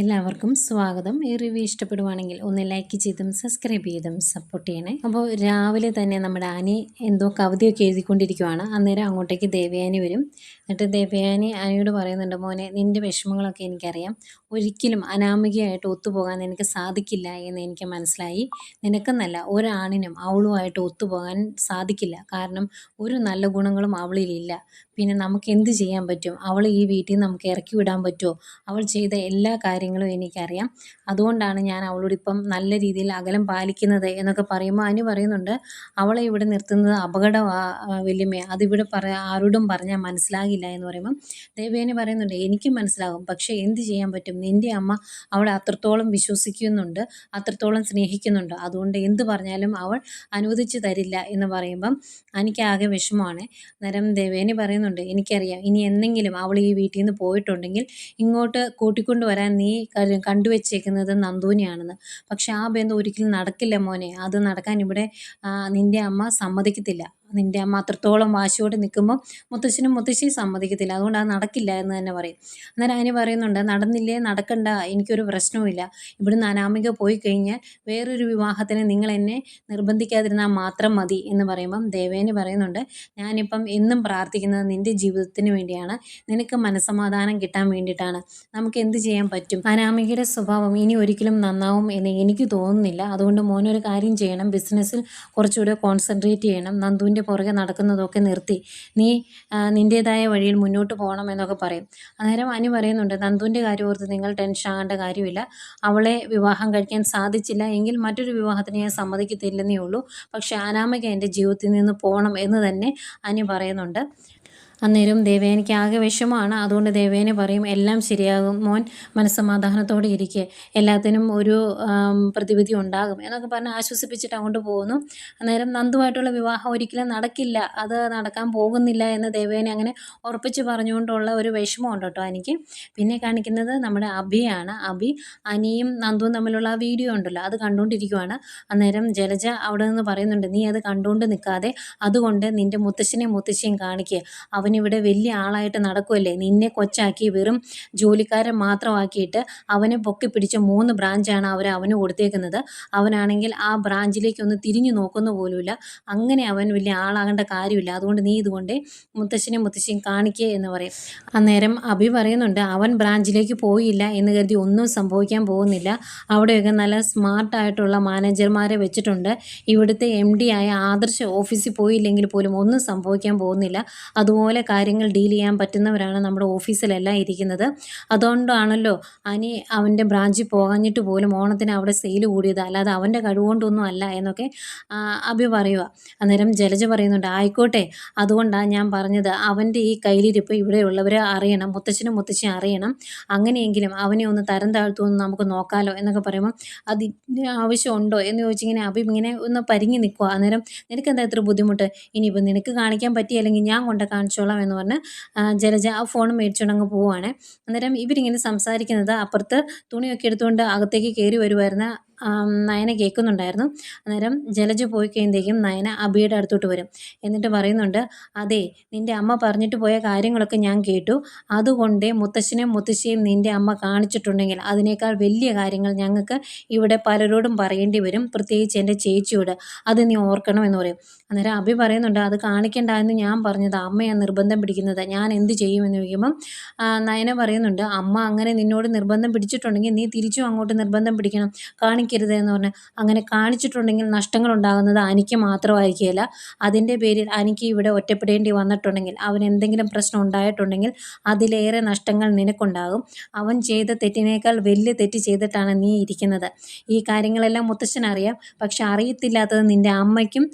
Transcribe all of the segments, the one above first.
എല്ലാവർക്കും സ്വാഗതം. ഈ റിവ്യൂ ഇഷ്ടപ്പെടുവാണെങ്കിൽ ഒന്ന് ലൈക്ക് ചെയ്തും സബ്സ്ക്രൈബ് ചെയ്തും സപ്പോർട്ട് ചെയ്യണേ. അപ്പോൾ രാവിലെ തന്നെ നമ്മുടെ ആനി എന്തോ കവിതയൊക്കെ എഴുതിക്കൊണ്ടിരിക്കുവാണ്. അന്നേരം അങ്ങോട്ടേക്ക് ദേവയാനി വരും. എന്നിട്ട് ദേവയാനി ആനിയോട് പറയുന്നുണ്ട് മോനെ നിന്റെ വിഷമങ്ങളൊക്കെ എനിക്കറിയാം. ഒരിക്കലും അനാമികയായിട്ട് ഒത്തുപോകാൻ നിനക്ക് സാധിക്കില്ല എന്ന് എനിക്ക് മനസ്സിലായി. നിനക്കെന്നല്ല ഒരാണിനും അവളുമായിട്ട് ഒത്തുപോകാൻ സാധിക്കില്ല. കാരണം ഒരു നല്ല ഗുണങ്ങളും അവളിലില്ല പിന്നെ നമുക്ക് എന്ത് ചെയ്യാൻ പറ്റും? അവൾ ഈ വീട്ടിൽ നമുക്ക് ഇറക്കി വിടാൻ പറ്റുമോ അവൾ ചെയ്ത എല്ലാ കാര്യങ്ങളും എനിക്കറിയാം. അതുകൊണ്ടാണ് ഞാൻ അവളോട് ഇപ്പം നല്ല രീതിയിൽ അകലം പാലിക്കുന്നത് എന്നൊക്കെ പറയുമ്പോൾ അനു പറയുന്നുണ്ട് അവളെ ഇവിടെ നിർത്തുന്നത് അപകടമാണ് വല്യമ്മേ. അതിവിടെ പറ ആരോടും പറഞ്ഞാൽ മനസ്സിലാകില്ല എന്ന് പറയുമ്പം ദേവേനെ പറയുന്നുണ്ട് എനിക്കും മനസ്സിലാകും. പക്ഷേ എന്ത് ചെയ്യാൻ പറ്റും? നിന്റെ അമ്മ അവളെ അത്രത്തോളം വിശ്വസിക്കുന്നുണ്ട് അത്രത്തോളം സ്നേഹിക്കുന്നുണ്ട്. അതുകൊണ്ട് എന്ത് പറഞ്ഞാലും അവൾ അനുവദിച്ചു തരില്ല എന്ന് പറയുമ്പം എനിക്കാകെ വിഷമമാണ്. അന്നേരം ദേവേനി പറയുന്നുണ്ട് എനിക്കറിയാം. ഇനി എന്തെങ്കിലും അവൾ ഈ വീട്ടിൽ നിന്ന് പോയിട്ടുണ്ടെങ്കിൽ ഇങ്ങോട്ട് കൂട്ടിക്കൊണ്ടുവരാൻ നീ കണ്ടുവച്ചേക്കുന്നത് നന്ദൂനെയാണെന്ന് പക്ഷെ ആ ബന്ധം ഒരിക്കലും നടക്കില്ല മോനെ. അത് നടക്കാൻ ഇവിടെ നിന്റെ അമ്മ സമ്മതിക്കത്തില്ല. നിന്റെ അമ്മ അത്രത്തോളം വാശിയോടെ നിൽക്കുമ്പോൾ മുത്തശ്ശനും മുത്തശ്ശിയും സമ്മതിക്കത്തില്ല. അതുകൊണ്ട് അത് നടക്കില്ല എന്ന് തന്നെ പറയും. അന്നേരം അതിന് പറയുന്നുണ്ട് നടന്നില്ലേ? നടക്കണ്ട. എനിക്കൊരു പ്രശ്നവുമില്ല. ഇവിടുന്ന് അനാമിക പോയി കഴിഞ്ഞാൽ വേറൊരു വിവാഹത്തിന് നിങ്ങൾ എന്നെ നിർബന്ധിക്കാതിരുന്നാൽ മാത്രം മതി എന്ന് പറയുമ്പം ദേവേനി പറയുന്നുണ്ട് ഞാനിപ്പം എന്നും പ്രാർത്ഥിക്കുന്നത് നിന്റെ ജീവിതത്തിന് വേണ്ടിയാണ്. നിനക്ക് മനസ്സമാധാനം കിട്ടാൻ വേണ്ടിയിട്ടാണ്. നമുക്ക് എന്ത് ചെയ്യാൻ പറ്റും? അനാമികയുടെ സ്വഭാവം ഇനി ഒരിക്കലും നന്നാവും എന്ന് എനിക്ക് തോന്നുന്നില്ല. അതുകൊണ്ട് മോനൊരു കാര്യം ചെയ്യണം. ബിസിനസ്സിൽ കുറച്ചുകൂടെ കോൺസെൻട്രേറ്റ് ചെയ്യണം. നന്ദുവിന്റെ പുറകെ നടക്കുന്നതൊക്കെ നിർത്തി. നീ നിന്റേതായ വഴിയിൽ മുന്നോട്ട് പോകണം എന്നൊക്കെ പറയും. അന്നേരം അനു പറയുന്നുണ്ട് നന്ദുവിന്റെ കാര്യം ഓർത്ത് നിങ്ങൾ ടെൻഷൻ ആകേണ്ട കാര്യമില്ല. അവളെ വിവാഹം കഴിക്കാൻ സാധിച്ചില്ല എങ്കിൽ മറ്റൊരു വിവാഹത്തിന് ഞാൻ സമ്മതിക്കത്തില്ലെന്നേ ഉള്ളൂ. പക്ഷേ അനാമിക എന്റെ ജീവിതത്തിൽ നിന്ന് പോകണം എന്ന് തന്നെ അനു പറയുന്നുണ്ട്. അന്നേരം ദേവേനിക്ക് ആകെ വിഷമമാണ്. അതുകൊണ്ട് ദേവേനെ പറയും എല്ലാം ശരിയാകും. മോൻ മനസ്സമാധാനത്തോടെ ഇരിക്കുക എല്ലാത്തിനും ഒരു പ്രതിവിധി ഉണ്ടാകും. എന്നൊക്കെ പറഞ്ഞ് ആശ്വസിപ്പിച്ചിട്ട് അങ്ങോട്ട് പോകുന്നു. അന്നേരം നന്ദുമായിട്ടുള്ള വിവാഹം ഒരിക്കലും നടക്കില്ല. അത് നടക്കാൻ പോകുന്നില്ല എന്ന് ദേവേനെ അങ്ങനെ ഉറപ്പിച്ച് പറഞ്ഞുകൊണ്ടുള്ള ഒരു വിഷമമുണ്ട് കേട്ടോ എനിക്ക്. പിന്നെ കാണിക്കുന്നത് നമ്മുടെ അഭിയാണ് അഭി അനിയും നന്ദുവും തമ്മിലുള്ള ആ വീഡിയോ ഉണ്ടല്ലോ അത് കണ്ടുകൊണ്ടിരിക്കുവാണ്. അന്നേരം ജലജ അവിടെ നിന്ന് പറയുന്നുണ്ട് നീ അത് കണ്ടുകൊണ്ട് നിൽക്കാതെ അതുകൊണ്ട് നിന്റെ മുത്തശ്ശനെയും മുത്തശ്ശിയും കാണിക്കുക അവനിവിടെ വലിയ ആളായിട്ട് നടക്കുമല്ലേ നിന്നെ കൊച്ചാക്കി വെറും ജോലിക്കാരൻ മാത്രമാക്കിയിട്ട് അവനെ പൊക്കി പിടിച്ച മൂന്ന് ബ്രാഞ്ചാണ് അവർ അവന് കൊടുത്തേക്കുന്നത്. അവനാണെങ്കിൽ ആ ബ്രാഞ്ചിലേക്ക് ഒന്ന് തിരിഞ്ഞു നോക്കുന്ന പോലുമില്ല. അങ്ങനെ അവൻ വലിയ ആളാകേണ്ട കാര്യമില്ല. അതുകൊണ്ട് നീ ഇതുകൊണ്ട് മുത്തശ്ശനെ മുത്തശ്ശിയും കാണിക്കുക എന്ന് പറയും. അന്നേരം അഭി പറയുന്നുണ്ട് അവൻ ബ്രാഞ്ചിലേക്ക് പോയില്ല എന്ന് കരുതി ഒന്നും സംഭവിക്കാൻ പോകുന്നില്ല. അവിടെയൊക്കെ നല്ല സ്മാർട്ടായിട്ടുള്ള മാനേജർമാരെ വെച്ചിട്ടുണ്ട്. ഇവിടുത്തെ എം ഡി ആയ ആദർശ ഓഫീസിൽ പോയില്ലെങ്കിൽ പോലും ഒന്നും സംഭവിക്കാൻ പോകുന്നില്ല. അതുപോലെ കാര്യങ്ങൾ ഡീൽ ചെയ്യാൻ പറ്റുന്നവരാണ് നമ്മുടെ ഓഫീസിലെല്ലാം ഇരിക്കുന്നത്. അതുകൊണ്ടാണല്ലോ അനി അവന്റെ ബ്രാഞ്ചിൽ പോകാഞ്ഞിട്ട് പോലും ഓണത്തിന് അവിടെ സെയിൽ കൂടിയത്. അല്ലാതെ അവന്റെ കഴിവുകൊണ്ടൊന്നും അല്ല എന്നൊക്കെ അഭി പറയുക അന്നേരം ജലജ പറയുന്നുണ്ട് ആയിക്കോട്ടെ. അതുകൊണ്ടാണ് ഞാൻ പറഞ്ഞത്. അവന്റെ ഈ കയ്യിലിരിപ്പ് ഇവിടെയുള്ളവരെ അറിയണം. മുത്തച്ഛനും മുത്തച്ഛനും അറിയണം. അങ്ങനെയെങ്കിലും അവനെ ഒന്ന് തരം താഴ്ത്തുമെന്ന് നമുക്ക് നോക്കാലോ എന്നൊക്കെ പറയുമ്പോൾ അതിന്റെ ആവശ്യമുണ്ടോ? എന്ന് ചോദിച്ചിങ്ങനെ അഭി ഇങ്ങനെ ഒന്ന് പരിങ്ങി നിൽക്കുക അന്നേരം നിനക്ക് എന്താ ഇത്ര ബുദ്ധിമുട്ട്? ഇനിയിപ്പോൾ നിനക്ക് കാണിക്കാൻ പറ്റിയല്ലെങ്കിൽ ഞാൻ കൊണ്ട് കാണിച്ചോളാം. എന്ന് പറഞ്ഞ് ജലജ ആ ഫോൺ മേടിച്ചുകൊണ്ട് അങ്ങ് പോവുകയാണ് അന്നേരം ഇവരിങ്ങനെ സംസാരിക്കുന്നത് അപ്പുറത്ത് തുണിയൊക്കെ എടുത്തുകൊണ്ട് അകത്തേക്ക് കയറി വരുമായിരുന്ന നയന കേൾക്കുന്നുണ്ടായിരുന്നു. അന്നേരം ജലജ പോയി കഴിയുമ്പോഴേക്കും നയന അബിയുടെ അടുത്തോട്ട് വരും. എന്നിട്ട് പറയുന്നുണ്ട് അതെ നിന്റെ അമ്മ പറഞ്ഞിട്ട് പോയ കാര്യങ്ങളൊക്കെ ഞാൻ കേട്ടു. അതുകൊണ്ടേ മുത്തശ്ശനെയും മുത്തശ്ശിയും നിന്റെ അമ്മ കാണിച്ചിട്ടുണ്ടെങ്കിൽ അതിനേക്കാൾ വലിയ കാര്യങ്ങൾ ഞങ്ങൾക്ക് ഇവിടെ പലരോടും പറയേണ്ടി വരും. പ്രത്യേകിച്ച് എന്റെ ചേച്ചിയോട്. അത് നീ ഓർക്കണം എന്ന് പറയും. അന്നേരം അഭി പറയുന്നുണ്ട് അത് കാണിക്കേണ്ട എന്ന് ഞാൻ പറഞ്ഞത്. അമ്മയാണ് നിർബന്ധം പിടിക്കുന്നത്. ഞാൻ എന്ത് ചെയ്യുമെന്ന് ചോദിക്കുമ്പം നയന പറയുന്നുണ്ട് അമ്മ അങ്ങനെ നിന്നോട് നിർബന്ധം പിടിച്ചിട്ടുണ്ടെങ്കിൽ നീ തിരിച്ചും അങ്ങോട്ട് നിർബന്ധം പിടിക്കണം. കാണിക്കരുത് എന്ന് പറഞ്ഞ് അങ്ങനെ കാണിച്ചിട്ടുണ്ടെങ്കിൽ നഷ്ടങ്ങൾ ഉണ്ടാകുന്നത് അനിക്ക് മാത്രമായിരിക്കില്ല അതിന്റെ പേരിൽ അനിക്ക് ഇവിടെ ഒറ്റപ്പെടേണ്ടി വന്നിട്ടുണ്ടെങ്കിൽ അവൻ എന്തെങ്കിലും പ്രശ്നം ഉണ്ടായിട്ടുണ്ടെങ്കിൽ അതിലേറെ നഷ്ടങ്ങൾ നിനക്കുണ്ടാകും. അവൻ ചെയ്ത തെറ്റിനേക്കാൾ വലിയ തെറ്റ് ചെയ്തിട്ടാണ് നീ ഇരിക്കുന്നത്. ഈ കാര്യങ്ങളെല്ലാം മുത്തശ്ശനറിയാം. പക്ഷെ അറിയത്തില്ലാത്തത് നിന്റെ അമ്മയ്ക്കും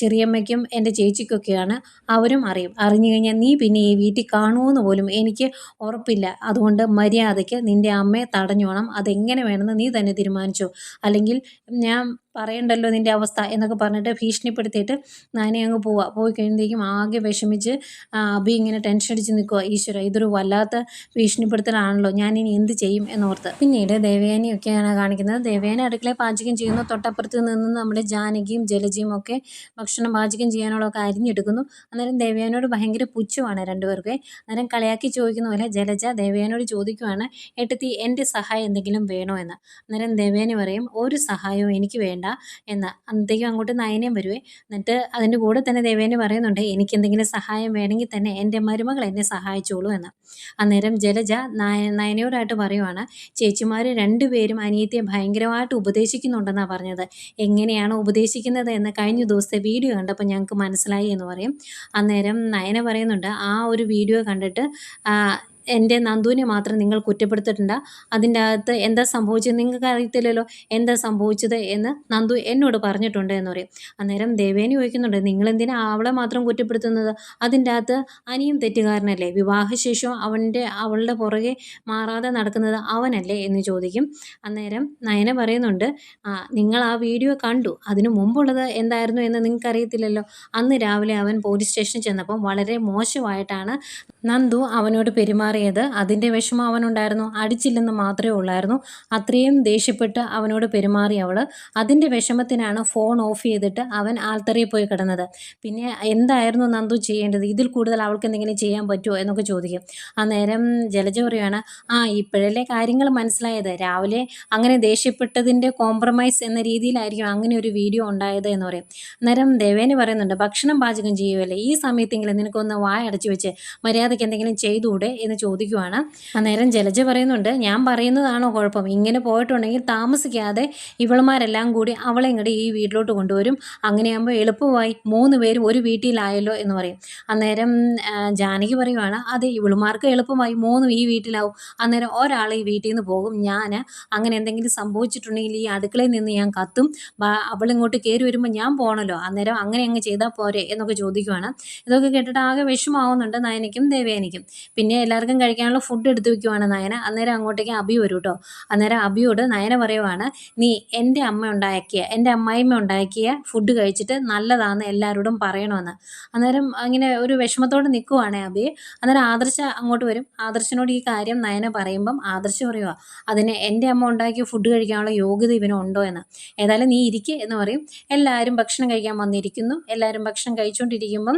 ചെറിയമ്മയ്ക്കും എന്റെ ചേച്ചിക്കൊക്കെയാണ് അവരും അറിയും. അറിഞ്ഞു കഴിഞ്ഞാൽ നീ പിന്നെ ഈ വീട്ടിൽ കാണുമെന്ന് പോലും എനിക്ക് ഉറപ്പില്ല. അതുകൊണ്ട് മര്യാദയ്ക്ക് നിന്റെ അമ്മയെ തടഞ്ഞോണം. അതെങ്ങനെ വേണമെന്ന് നീ തന്നെ തീരുമാനിച്ചോ. അല്ലെങ്കിൽ ഞാൻ പറയണ്ടല്ലോ നിന്റെ അവസ്ഥ എന്നൊക്കെ പറഞ്ഞിട്ട് ഭീഷണിപ്പെടുത്തിയിട്ട് നയനെ അങ്ങ് പോവുക പോയി കഴിയുമ്പോഴത്തേക്കും ആകെ വിഷമിച്ച് അഭി ഇങ്ങനെ ടെൻഷൻ അടിച്ച് നിൽക്കുക ഈശ്വര ഇതൊരു വല്ലാത്ത ഭീഷണിപ്പെടുത്തലാണല്ലോ. ഞാൻ ഇനി എന്ത് ചെയ്യും എന്നോർത്ത്. പിന്നീട് ദേവയാനിയൊക്കെയാണ് കാണിക്കുന്നത്. ദേവയാനി അടുക്കളയിൽ പാചകം ചെയ്യുന്നു. തൊട്ടപ്പുറത്ത് നിന്ന് നമ്മുടെ ജാനകിയും ജലജിയും ഒക്കെ ഭക്ഷണം പാചകം ചെയ്യാനുള്ളതൊക്കെ അരിഞ്ഞെടുക്കുന്നു. അന്നേരം ദേവയാനോട് ഭയങ്കര പുച്ഛമാണ് രണ്ടുപേർക്ക്. അന്നേരം കളിയാക്കി ചോദിക്കുന്ന പോലെ ജലജ ദേവയാനോട് ചോദിക്കുവാണ് ഏട്ടത്തി എന്റെ സഹായം എന്തെങ്കിലും വേണോ? എന്ന്. അന്നേരം ദേവയാനി പറയും ഒരു സഹായവും എനിക്ക് വേണ്ട. എന്ന് അന്നത്തേക്കും അങ്ങോട്ട് നയനയും വരുവേ. എന്നിട്ട് അതിന്റെ കൂടെ തന്നെ ദേവേനെ പറയുന്നുണ്ട് എനിക്ക് എന്തെങ്കിലും സഹായം വേണമെങ്കിൽ തന്നെ എന്റെ മരുമകൾ എന്നെ സഹായിച്ചോളൂ എന്ന്. അന്നേരം ജലജ നയ നയനയോടായിട്ട് പറയുവാണ് ചേച്ചിമാർ രണ്ടുപേരും അനിയത്തിയെ ഭയങ്കരമായിട്ട് ഉപദേശിക്കുന്നുണ്ടെന്നാണ് പറഞ്ഞത്. എങ്ങനെയാണ് ഉപദേശിക്കുന്നത് എന്ന് കഴിഞ്ഞ ദിവസത്തെ വീഡിയോ കണ്ടപ്പോൾ ഞങ്ങൾക്ക് മനസ്സിലായി എന്ന് പറയും. അന്നേരം നയന പറയുന്നുണ്ട് ആ ഒരു വീഡിയോ കണ്ടിട്ട് എന്റെ നന്ദുവിനെ മാത്രം നിങ്ങൾ കുറ്റപ്പെടുത്തിട്ടുണ്ട് അതിന്റെ അകത്ത് എന്താ സംഭവിച്ചത്? നിങ്ങൾക്ക് അറിയത്തില്ലല്ലോ എന്താ സംഭവിച്ചത് എന്ന് നന്ദു എന്നോട് പറഞ്ഞിട്ടുണ്ട് എന്ന് പറയും. അന്നേരം ദേവേനി ചോദിക്കുന്നുണ്ട് നിങ്ങൾ എന്തിനാ അവളെ മാത്രം കുറ്റപ്പെടുത്തുന്നത്? അതിന്റെ അകത്ത് അനിയും തെറ്റുകാരനല്ലേ? വിവാഹശേഷം അവന്റെ അവളുടെ പുറകെ മാറാതെ നടക്കുന്നത് അവനല്ലേ? എന്ന് ചോദിക്കും. അന്നേരം നയന പറയുന്നുണ്ട് നിങ്ങൾ ആ വീഡിയോ കണ്ടു? അതിനു മുമ്പുള്ളത് എന്തായിരുന്നു എന്ന് നിങ്ങൾക്ക് അറിയത്തില്ലല്ലോ അന്ന് രാവിലെ അവൻ പോലീസ് സ്റ്റേഷനിൽ ചെന്നപ്പം വളരെ മോശമായിട്ടാണ് നന്ദു അവനോട് പെരുമാറിയത് അതിന്റെ വിഷമം അവനുണ്ടായിരുന്നു. അടിച്ചില്ലെന്ന് മാത്രമേ ഉള്ളായിരുന്നു. അത്രയും ദേഷ്യപ്പെട്ട് അവനോട് പെരുമാറി അവൾ അതിന്റെ വിഷമത്തിനാണ് ഫോൺ ഓഫ് ചെയ്തിട്ട് അവൻ ആൽത്തറയിൽ പോയി കിടന്നത്. പിന്നെ എന്തായിരുന്നു നന്ദു ചെയ്യേണ്ടത്? ഇതിൽ കൂടുതൽ അവൾക്ക് എന്തെങ്കിലും ചെയ്യാൻ പറ്റുമോ എന്നൊക്കെ ചോദിക്കും. അന്നേരം ജലജ പറയുകയാണ് ആ ഇപ്പോഴല്ലേ കാര്യങ്ങൾ മനസ്സിലായത്? രാവിലെ അങ്ങനെ ദേഷ്യപ്പെട്ടതിന്റെ കോംപ്രമൈസ് എന്ന രീതിയിലായിരിക്കും അങ്ങനെ ഒരു വീഡിയോ ഉണ്ടായത് എന്ന് പറയും. അന്നേരം ദേവേനെ പറയുന്നുണ്ട് ഭക്ഷണം പാചകം ചെയ്യുമല്ലേ ഈ സമയത്തെങ്കിലും നിനക്കൊന്ന് വായ അടച്ചു വെച്ച് മര്യാദയ്ക്ക് എന്തെങ്കിലും ചെയ്തുകൂടെ? എന്ന് ചോദിക്കുവാണ്. അന്നേരം ജലജ പറയുന്നുണ്ട് ഞാൻ പറയുന്നതാണോ കുഴപ്പം? ഇങ്ങനെ പോയിട്ടുണ്ടെങ്കിൽ താമസിക്കാതെ ഇവളുമാരെല്ലാം കൂടി അവളെ ഇങ്ങോട്ട് ഈ വീട്ടിലോട്ട് കൊണ്ടുവരും. അങ്ങനെയാകുമ്പോൾ എളുപ്പമായി. മൂന്ന് പേരും ഒരു വീട്ടിലായല്ലോ എന്ന് പറയും. അന്നേരം ജാനകി പറയുവാണ് അതെ ഇവളുമാർക്ക് എളുപ്പമായി. മൂന്ന് ഈ വീട്ടിലാവും. അന്നേരം ഒരാൾ ഈ വീട്ടിൽ നിന്ന് പോകും. ഞാൻ അങ്ങനെ എന്തെങ്കിലും സംഭവിച്ചിട്ടുണ്ടെങ്കിൽ ഈ അടുക്കളയിൽ നിന്ന് ഞാൻ കത്തും. അവളിങ്ങോട്ട് കയറി വരുമ്പോൾ ഞാൻ പോകണമല്ലോ അന്നേരം അങ്ങനെ അങ്ങ് ചെയ്താൽ പോരെ എന്നൊക്കെ ചോദിക്കുവാണ്. ഇതൊക്കെ കേട്ടിട്ട് ആകെ വിഷമാവുന്നുണ്ട് നയനയ്ക്കും ദേവേനയ്ക്കും. പിന്നെ എല്ലാവർക്കും കഴിക്കാനുള്ള ഫുഡ് എടുത്ത് വെക്കുവാണ് നയന. അന്നേരം അങ്ങോട്ടേക്ക് അബി വരും കേട്ടോ അന്നേരം അബിയോട് നയന പറയുവാണ് നീ എന്റെ അമ്മ ഉണ്ടാക്കിയ എന്റെ അമ്മായിമ്മ ഉണ്ടാക്കിയ ഫുഡ് കഴിച്ചിട്ട് നല്ലതാണെന്ന് എല്ലാവരോടും പറയണമെന്ന് അന്നേരം അങ്ങനെ ഒരു വിഷമത്തോടെ നിൽക്കുവാണ് അബി. അന്നേരം ആദർശ അങ്ങോട്ട് വരും. ആദർശനോട് ഈ കാര്യം നയന പറയുമ്പം ആദർശ പറയുക അതിന് എന്റെ അമ്മ ഉണ്ടാക്കിയ ഫുഡ് കഴിക്കാനുള്ള യോഗ്യത ഇവനുണ്ടോ എന്ന്. ഏതായാലും നീ ഇരിക്കുക എന്ന് പറയും. എല്ലാവരും ഭക്ഷണം കഴിക്കാൻ വന്നിരിക്കുന്നു. എല്ലാവരും ഭക്ഷണം കഴിച്ചുകൊണ്ടിരിക്കുമ്പം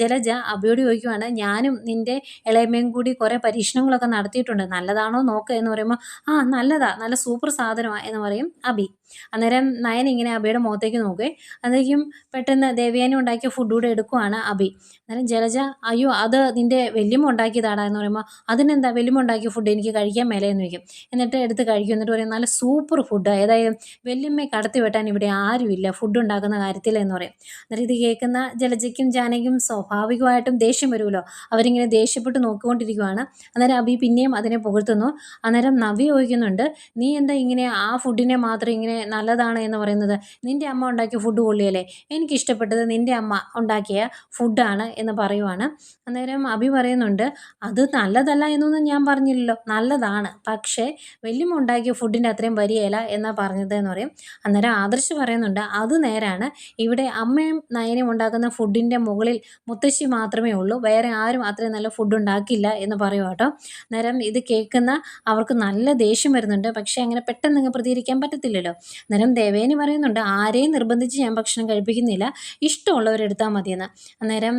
ജലജ അബിയോട് ചോദിക്കുവാണ് ഞാനും നിന്റെ ഇളയമ്മയും കൂടി കുറേ പരീക്ഷണങ്ങളൊക്കെ നടത്തിയിട്ടുണ്ട്. നല്ലതാണോ നോക്കുക എന്ന് പറയുമ്പോൾ ആ നല്ലതാ. നല്ല സൂപ്പർ സാധനമാണ് എന്ന് പറയും അബി. അന്നേരം നയൻ ഇങ്ങനെ അബിയുടെ മുഖത്തേക്ക് നോക്കുകയെ അന്നേക്കും പെട്ടെന്ന് ദേവയാനി ഉണ്ടാക്കിയ ഫുഡ് കൂടെ എടുക്കുവാണ് അബി. അന്നേരം ജലജ അയ്യോ അത് നിന്റെ വെല്ലുമ ഉണ്ടാക്കിയതാടാ എന്ന് പറയുമ്പോൾ അതിനെന്താ വെല്ലുമ ഉണ്ടാക്കിയ ഫുഡ് എനിക്ക് കഴിക്കാൻ മേലെ എന്ന് വയ്ക്കും എന്നിട്ട് എടുത്ത് കഴിക്കും. എന്നിട്ട് പറയും നല്ല സൂപ്പർ ഫുഡ് ഏതായാലും വെല്ലുമ്മയെ കടത്തി വെട്ടാൻ ഇവിടെ ആരുമില്ല ഫുഡ് ഉണ്ടാക്കുന്ന കാര്യത്തിൽ എന്ന് പറയും. അന്നേരം ഇത് കേൾക്കുന്ന ജലജയ്ക്കും ജാനയ്ക്കും സ്വാഭാവികമായിട്ടും ദേഷ്യം വരുമല്ലോ. അവരിങ്ങനെ ദേഷ്യപ്പെട്ട് നോക്കിക്കൊണ്ടിരിക്കുവാണ് അന്നേരം അബി പിന്നെയും അതിനെ പുകഴ്ത്തുന്നു. അന്നേരം നവി ചോദിക്കുന്നുണ്ട് നീ എന്താ ഇങ്ങനെ ആ ഫുഡിനെ മാത്രം ഇങ്ങനെ നല്ലതാണ് എന്ന് പറയുന്നത്? നിന്റെ അമ്മ ഉണ്ടാക്കിയ ഫുഡ് കൊള്ളിയല്ലേ എനിക്കിഷ്ടപ്പെട്ടത് നിന്റെ അമ്മ ഉണ്ടാക്കിയ ഫുഡാണ് എന്ന് പറയുവാണ്. അന്നേരം അബി പറയുന്നുണ്ട് അത് നല്ലതല്ല എന്നൊന്നും ഞാൻ പറഞ്ഞില്ലല്ലോ. നല്ലതാണ്. പക്ഷേ വല്യമ്മ ഉണ്ടാക്കിയ ഫുഡിന്റെ അത്രയും വരികയില്ല എന്നാ പറഞ്ഞത് എന്ന് പറയും. അന്നേരം ആദർശ് പറയുന്നുണ്ട് അത് നേരാണ്. ഇവിടെ അമ്മയും നയനയും ഉണ്ടാക്കുന്ന ഫുഡിന്റെ മുകളിൽ മുത്തശ്ശി മാത്രമേ ഉള്ളൂ. വേറെ ആരും അത്രയും നല്ല ഫുഡ് ഉണ്ടാക്കില്ല എന്ന് പറയും കേട്ടോ. അന്നേരം ഇത് കേൾക്കുന്ന അവർക്ക് നല്ല ദേഷ്യം വരുന്നുണ്ട്. പക്ഷേ അങ്ങനെ പെട്ടെന്ന് അങ്ങ് പ്രതികരിക്കാൻ പറ്റത്തില്ലല്ലോ. അന്നേരം ദേവേനി പറയുന്നുണ്ട് ആരെയും നിർബന്ധിച്ച് ഞാൻ ഭക്ഷണം കഴിപ്പിക്കുന്നില്ല. ഇഷ്ടമുള്ളവരെടുത്താൽ മതിയെന്ന്. അന്നേരം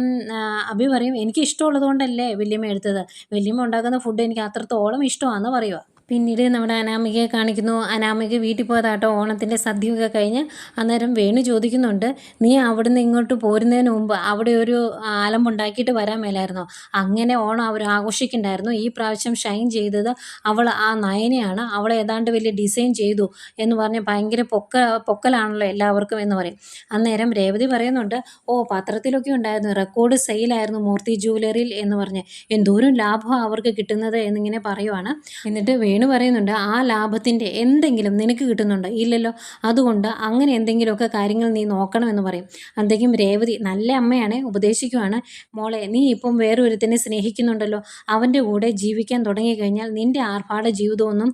അഭി പറയും എനിക്ക് ഇഷ്ടമുള്ളതുകൊണ്ടല്ലേ വല്യമ്മ എടുത്തത്? വല്യമ്മ ഉണ്ടാക്കുന്ന ഫുഡ് എനിക്ക് അത്രത്തോളം ഇഷ്ടമാണെന്ന് പറയുക പിന്നീട് നമ്മുടെ അനാമികയെ കാണിക്കുന്നു. അനാമിക വീട്ടിൽ പോയതാട്ടോ. ഓണത്തിന്റെ സദ്യയൊക്കെ കഴിഞ്ഞ് അന്നേരം വേണു ചോദിക്കുന്നുണ്ട് നീ അവിടുന്ന് ഇങ്ങോട്ട് പോരുന്നതിന് മുമ്പ് അവിടെ ഒരു ആലമ്പുണ്ടാക്കിയിട്ട് വരാൻ മേലായിരുന്നോ? അങ്ങനെ ഓണം അവർ ആഘോഷിക്കുന്നുണ്ടായിരുന്നു. ഈ പ്രാവശ്യം ഷൈൻ ചെയ്തത് അവൾ ആ നയനയാണ്. അവൾ ഏതാണ്ട് വലിയ ഡിസൈൻ ചെയ്തു എന്ന് പറഞ്ഞ് ഭയങ്കര പൊക്ക പൊക്കലാണല്ലോ എല്ലാവർക്കും എന്ന് പറയും. അന്നേരം രേവതി പറയുന്നുണ്ട് ഓ പത്രത്തിലൊക്കെ ഉണ്ടായിരുന്നു. റെക്കോർഡ് സെയിലായിരുന്നു മൂർത്തി ജുവലറിയിൽ എന്ന് പറഞ്ഞ്. എന്തോരം ലാഭം അവർക്ക് കിട്ടുന്നത് എന്നിങ്ങനെ പറയുവാണ്. എന്നിട്ട് വേണു വേണു പറയുന്നുണ്ട് ആ ലാഭത്തിന്റെ എന്തെങ്കിലും നിനക്ക് കിട്ടുന്നുണ്ടോ? ഇല്ലല്ലോ. അതുകൊണ്ട് അങ്ങനെ എന്തെങ്കിലുമൊക്കെ കാര്യങ്ങൾ നീ നോക്കണമെന്ന് പറയും. അന്തേക്കും രേവതി നല്ല അമ്മയാണ് ഉപദേശിക്കുവാണ്. മോളെ നീ ഇപ്പം വേറൊരുത്തിനെ സ്നേഹിക്കുന്നുണ്ടല്ലോ. അവന്റെ കൂടെ ജീവിക്കാൻ തുടങ്ങിക്കഴിഞ്ഞാൽ നിന്റെ ആർഭാട ജീവിതമൊന്നും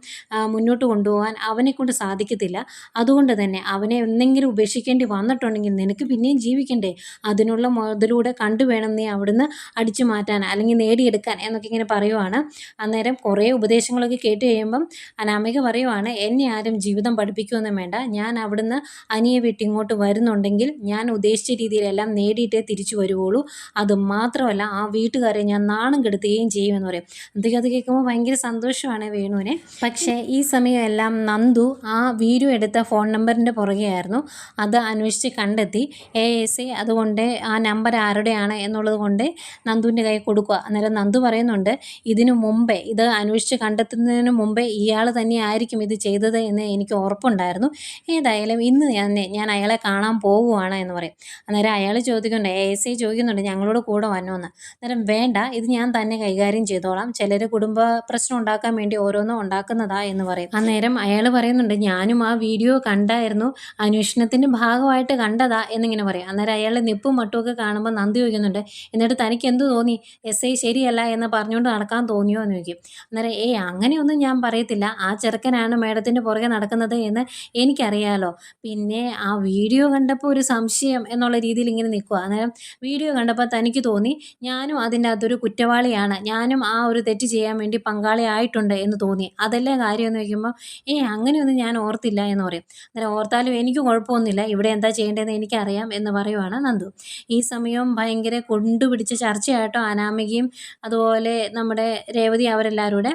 മുന്നോട്ട് കൊണ്ടുപോകാൻ അവനെ കൊണ്ട് സാധിക്കത്തില്ല. അതുകൊണ്ട് തന്നെ അവനെ എന്തെങ്കിലും ഉപേക്ഷിക്കേണ്ടി വന്നിട്ടുണ്ടെങ്കിൽ നിനക്ക് പിന്നെയും ജീവിക്കണ്ടേ. അതിനുള്ള മുതലൂടെ കണ്ടു വേണം നീ അവിടുന്ന് അടിച്ചു മാറ്റാൻ അല്ലെങ്കിൽ നേടിയെടുക്കാൻ എന്നൊക്കെ ഇങ്ങനെ പറയുവാണ്. അന്നേരം കുറേ ഉപദേശങ്ങളൊക്കെ കേട്ട് കഴിയുമ്പം അനാമിക പറയുവാണ് എന്നെ ആരും ജീവിതം പഠിപ്പിക്കുമെന്നും വേണ്ട. ഞാൻ അവിടുന്ന് അനിയെ വിട്ട് ഇങ്ങോട്ട് വരുന്നുണ്ടെങ്കിൽ ഞാൻ ഉദ്ദേശിച്ച രീതിയിലെല്ലാം നേടിയിട്ടേ തിരിച്ചു വരുവുള്ളൂ അത് മാത്രമല്ല ആ വീട്ടുകാരെ ഞാൻ നാണം കെടുത്തുകയും ചെയ്യുമെന്ന് പറയും. അദ്ദേഹം അത് കേൾക്കുമ്പോൾ ഭയങ്കര സന്തോഷമാണ് വേണുവിനെ. പക്ഷേ ഈ സമയമെല്ലാം നന്ദു ആ വീരു എടുത്ത ഫോൺ നമ്പറിന്റെ പുറകെയായിരുന്നു. അത് അന്വേഷിച്ച് കണ്ടെത്തി. എ എസ് ഐ അതുകൊണ്ട് ആ നമ്പർ ആരുടെയാണ് എന്നുള്ളത് കൊണ്ട് നന്ദുവിന്റെ കൈ കൊടുക്കുക. അന്നേരം നന്ദു പറയുന്നുണ്ട് ഇതിനു മുമ്പേ ഇത് അന്വേഷിച്ച് കണ്ടെത്തുന്നതിന് മുമ്പേ ഇയാൾ തന്നെ ആയിരിക്കും ഇത് ചെയ്തത് എന്ന് എനിക്ക് ഉറപ്പുണ്ടായിരുന്നു. ഏതായാലും ഇന്ന് തന്നെ ഞാൻ അയാളെ കാണാൻ പോകുവാണ് എന്ന് പറയും. അന്നേരം അയാൾ ചോദിക്കുന്നുണ്ട് എ എസ് ഐ ചോദിക്കുന്നുണ്ട് ഞങ്ങളോട് കൂടെ വന്നോന്ന്. അന്നേരം വേണ്ട ഇത് ഞാൻ തന്നെ കൈകാര്യം ചെയ്തോളാം. ചിലർ കുടുംബ പ്രശ്നം ഉണ്ടാക്കാൻ വേണ്ടി ഓരോന്നും ഉണ്ടാക്കുന്നതാ എന്ന് പറയും. അന്നേരം അയാൾ പറയുന്നുണ്ട് ഞാനും ആ വീഡിയോ കണ്ടായിരുന്നു അന്വേഷണത്തിന്റെ ഭാഗമായിട്ട് കണ്ടതാ എന്നിങ്ങനെ പറയും. അന്നേരം അയാൾ നിപ്പും മട്ടുമൊക്കെ കാണുമ്പോൾ നന്ദി ചോദിക്കുന്നുണ്ട് എന്നിട്ട് തനിക്ക് എന്ത് തോന്നി? എസ് ഐ ശരിയല്ല എന്ന് പറഞ്ഞുകൊണ്ട് നടക്കാൻ തോന്നിയോ? എന്ന് ചോദിക്കും. അന്നേരം ഏയ് അങ്ങനെയൊന്നും ഞാൻ പറയത്തില്ല. ആ ചെറുക്കനാണ് മേഡത്തിന്റെ പുറകെ നടക്കുന്നത് എന്ന് എനിക്കറിയാലോ. പിന്നെ ആ വീഡിയോ കണ്ടപ്പോൾ ഒരു സംശയം എന്നുള്ള രീതിയിൽ ഇങ്ങനെ നിൽക്കുക അന്നേരം വീഡിയോ കണ്ടപ്പോൾ തനിക്ക് തോന്നി ഞാനും അതിന്റെ അകത്തൊരു കുറ്റവാളിയാണ്. ഞാനും ആ ഒരു തെറ്റ് ചെയ്യാൻ വേണ്ടി പങ്കാളിയായിട്ടുണ്ട് എന്ന് തോന്നി. അതല്ലേ കാര്യം എന്ന് വയ്ക്കുമ്പോൾ ഏ അങ്ങനെയൊന്നും ഞാൻ ഓർത്തില്ല എന്ന് പറയും. അന്നേരം ഓർത്താലും എനിക്ക് കുഴപ്പമൊന്നുമില്ല. ഇവിടെ എന്താ ചെയ്യേണ്ടതെന്ന് എനിക്കറിയാം എന്ന് പറയുവാണ് നന്ദു. ഈ സമയം ഭയങ്കര കൊണ്ടുപിടിച്ച ചർച്ചയായിട്ടോ അനാമികയും അതുപോലെ നമ്മുടെ രേവതി അവരെല്ലാവരും കൂടെ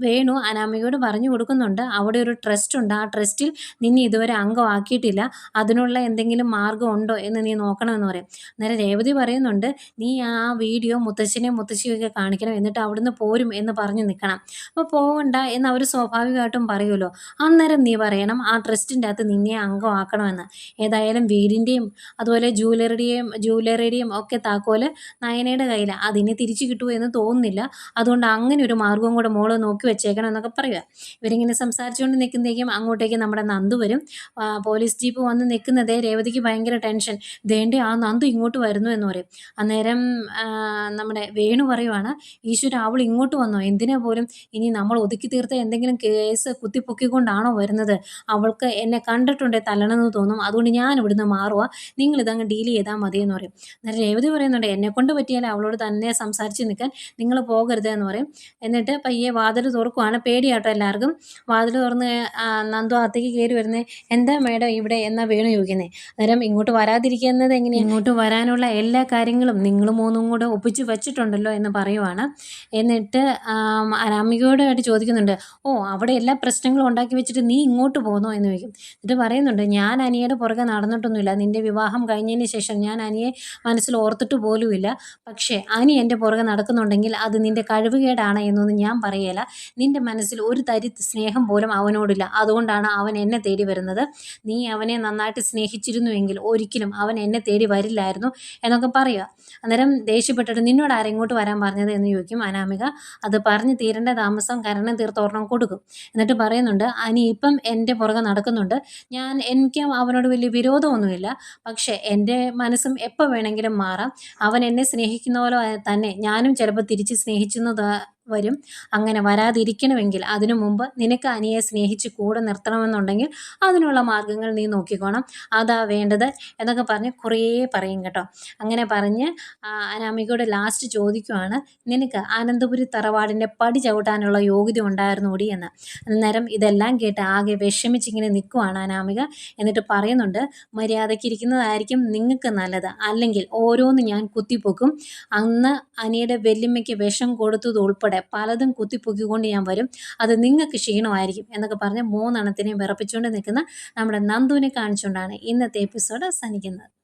വേണു അനാമികയോട് പറഞ്ഞു കൊടുക്കുന്നുണ്ട്. അവിടെ ഒരു ട്രസ്റ്റ് ഉണ്ട്. ആ ട്രസ്റ്റിൽ നിന്നെ ഇതുവരെ അംഗമാക്കിയിട്ടില്ല. അതിനുള്ള എന്തെങ്കിലും മാർഗം ഉണ്ടോ എന്ന് നീ നോക്കണമെന്ന് പറയും. നേരെ രേവതി പറയുന്നുണ്ട് നീ ആ വീഡിയോ മുത്തശ്ശനെ മുത്തശ്ശിയൊക്കെ കാണിക്കണം. എന്നിട്ട് അവിടുന്ന് പോരും എന്ന് പറഞ്ഞു നിൽക്കണം. അപ്പോൾ പോകണ്ട എന്ന് അവർ സ്വാഭാവികമായിട്ടും പറയുമല്ലോ. അന്നേരം നീ പറയണം ആ ട്രസ്റ്റിന്റെ അകത്ത് നിന്നെ അംഗമാക്കണമെന്ന്. ഏതായാലും വീടിന്റെയും അതുപോലെ ജൂവലറിയുടെയും ജൂവലറിയുടെയും ഒക്കെ താക്കോൽ നയനയുടെ കയ്യിൽ അതിനെ തിരിച്ചു കിട്ടുമോ എന്ന് തോന്നുന്നില്ല. അതുകൊണ്ട് അങ്ങനെ ഒരു മാർഗവും കൂടെ മോൾ നോക്കി വെച്ചേക്കണം എന്നൊക്കെ പറയുക. ഇവരിങ്ങനെ സംസാരിച്ചുകൊണ്ട് നിൽക്കുന്നതേക്കും അങ്ങോട്ടേക്ക് നമ്മുടെ നന്ദു വരും. പോലീസ് ജീപ്പ് വന്ന് നിൽക്കുന്നതേ രേവതിക്ക് ഭയങ്കര ടെൻഷൻ. ദേണ്ടി ആ നന്ദു ഇങ്ങോട്ട് വരുന്നു എന്ന് പറയും. അന്നേരം നമ്മുടെ വേണു പറയുവാണ് ഈശ്വര അവൾ ഇങ്ങോട്ട് വന്നോ? എന്തിനാ പോലും ഇനി നമ്മൾ ഒതുക്കി തീർത്ത എന്തെങ്കിലും കേസ് കുത്തിപ്പൊക്കിക്കൊണ്ടാണോ വരുന്നത്? അവൾക്ക് എന്നെ കണ്ടിട്ടുണ്ടേ തല്ലണമെന്ന് തോന്നും. അതുകൊണ്ട് ഞാൻ ഇവിടുന്ന് മാറുക നിങ്ങൾ ഇതങ്ങ് ഡീൽ ചെയ്താൽ മതി എന്ന് പറയും. അന്നേരം രേവതി പറയുന്നുണ്ട് എന്നെ കൊണ്ട് പറ്റിയാൽ അവളോട് തന്നെ സംസാരിച്ച് നിൽക്കാൻ നിങ്ങൾ പോകരുത് എന്ന് പറയും. എന്നിട്ട് പയ്യെ വാതിൽ തുറക്കുവാണ് പേടിയാട്ടോ എല്ലാവർക്കും. വാതിൽ തുറന്ന് നന്ദു അകത്തേക്ക് കയറി വരുന്നത് എന്താ മേഡം ഇവിടെ? എന്നാ വേണു ചോദിക്കുന്നത് അന്നേരം ഇങ്ങോട്ട് വരാതിരിക്കുന്നത് എങ്ങനെയാണ് ഇങ്ങോട്ട് വരാനുള്ള എല്ലാ കാര്യങ്ങളും നിങ്ങൾ മൂന്നും കൂടെ ഒപ്പിച്ച് വെച്ചിട്ടുണ്ടല്ലോ എന്ന് പറയുവാണ്. എന്നിട്ട് അനാമികയോടായിട്ട് ചോദിക്കുന്നുണ്ട് ഓ അവിടെ എല്ലാ പ്രശ്നങ്ങളും ഉണ്ടാക്കി വെച്ചിട്ട് നീ ഇങ്ങോട്ട് പോകുന്നോ എന്ന് ചോദിക്കും. എന്നിട്ട് പറയുന്നുണ്ട് ഞാൻ അനിയുടെ പുറകെ നടന്നിട്ടൊന്നുമില്ല. നിന്റെ വിവാഹം കഴിഞ്ഞതിന് ശേഷം ഞാൻ അനിയെ മനസ്സിൽ ഓർത്തിട്ട് പോലുമില്ല. പക്ഷേ അനി എന്റെ പുറകെ നടക്കുന്നുണ്ടെങ്കിൽ അത് നിന്റെ കഴിവുകേടാണ് എന്നൊന്നും ഞാൻ പറയല. നിന്റെ മനസ്സിൽ ഒരു തരി സ്നേഹം പോലും അവനോടില്ല. അതുകൊണ്ടാണ് അവൻ എന്നെ തേടി വരുന്നത്. നീ അവനെ നന്നായിട്ട് സ്നേഹിച്ചിരുന്നുവെങ്കിൽ ഒരിക്കലും അവൻ എന്നെ തേടി വരില്ലായിരുന്നു എന്നൊക്കെ പറയുക. അന്നേരം ദേഷ്യപ്പെട്ടിട്ട് നിന്നോട് ആരെങ്ങോട്ട് ഇങ്ങോട്ട് വരാൻ പറഞ്ഞത് എന്ന് ചോദിക്കും അനാമിക. അത് പറഞ്ഞ് തീരേണ്ട താമസം കരണം തീർത്തോർണം കൊടുക്കും. എന്നിട്ട് പറയുന്നുണ്ട് അനി ഇപ്പം എന്റെ പുറകെ നടക്കുന്നുണ്ട്. ഞാൻ എനിക്ക് അവനോട് വലിയ വിരോധമൊന്നുമില്ല. പക്ഷേ എന്റെ മനസ്സും എപ്പോൾ വേണമെങ്കിലും മാറാം. അവൻ എന്നെ സ്നേഹിക്കുന്ന പോലെ തന്നെ ഞാനും ചിലപ്പോൾ തിരിച്ച് സ്നേഹിച്ചെന്നത് വരും. അങ്ങനെ വരാതിരിക്കണമെങ്കിൽ അതിനു മുമ്പ് നിനക്ക് അനിയെ സ്നേഹിച്ച് കൂടെ നിർത്തണമെന്നുണ്ടെങ്കിൽ അതിനുള്ള മാർഗങ്ങൾ നീ നോക്കിക്കോണം. അതാ വേണ്ടത് എന്നൊക്കെ പറഞ്ഞ് കുറേ പറയും കേട്ടോ. അങ്ങനെ പറഞ്ഞ് അനാമികയോട് ലാസ്റ്റ് ചോദിക്കുവാണ് നിനക്ക് ആനന്ദപുരി തറവാടിന്റെ പടി ചവിട്ടാനുള്ള യോഗ്യത ഉണ്ടായിരുന്നു കൂടി എന്ന്. അന്നേരം ഇതെല്ലാം കേട്ട് ആകെ വിഷമിച്ചിങ്ങനെ നിൽക്കുവാണ് അനാമിക. എന്നിട്ട് പറയുന്നുണ്ട് മര്യാദയ്ക്ക് ഇരിക്കുന്നതായിരിക്കും നിങ്ങൾക്ക് നല്ലത്. അല്ലെങ്കിൽ ഓരോന്ന് ഞാൻ കുത്തിപ്പൊക്കും. അന്ന് അനിയുടെ വെല്ലുമ്മയ്ക്ക് വിഷം കൊടുത്തത് ഉൾപ്പെടെ ഉൾപ്പെടെ പലതും കുത്തിപ്പൊക്കിക്കൊണ്ട് ഞാൻ വരും. അത് നിങ്ങൾക്ക് ക്ഷീണമായിരിക്കും എന്നൊക്കെ പറഞ്ഞ് മൂന്നെണ്ണത്തിനെയും വിറപ്പിച്ചുകൊണ്ട് നിൽക്കുന്ന നമ്മുടെ നന്ദുവിനെ കാണിച്ചുകൊണ്ടാണ് ഇന്നത്തെ എപ്പിസോഡ് അവസാനിക്കുന്നത്.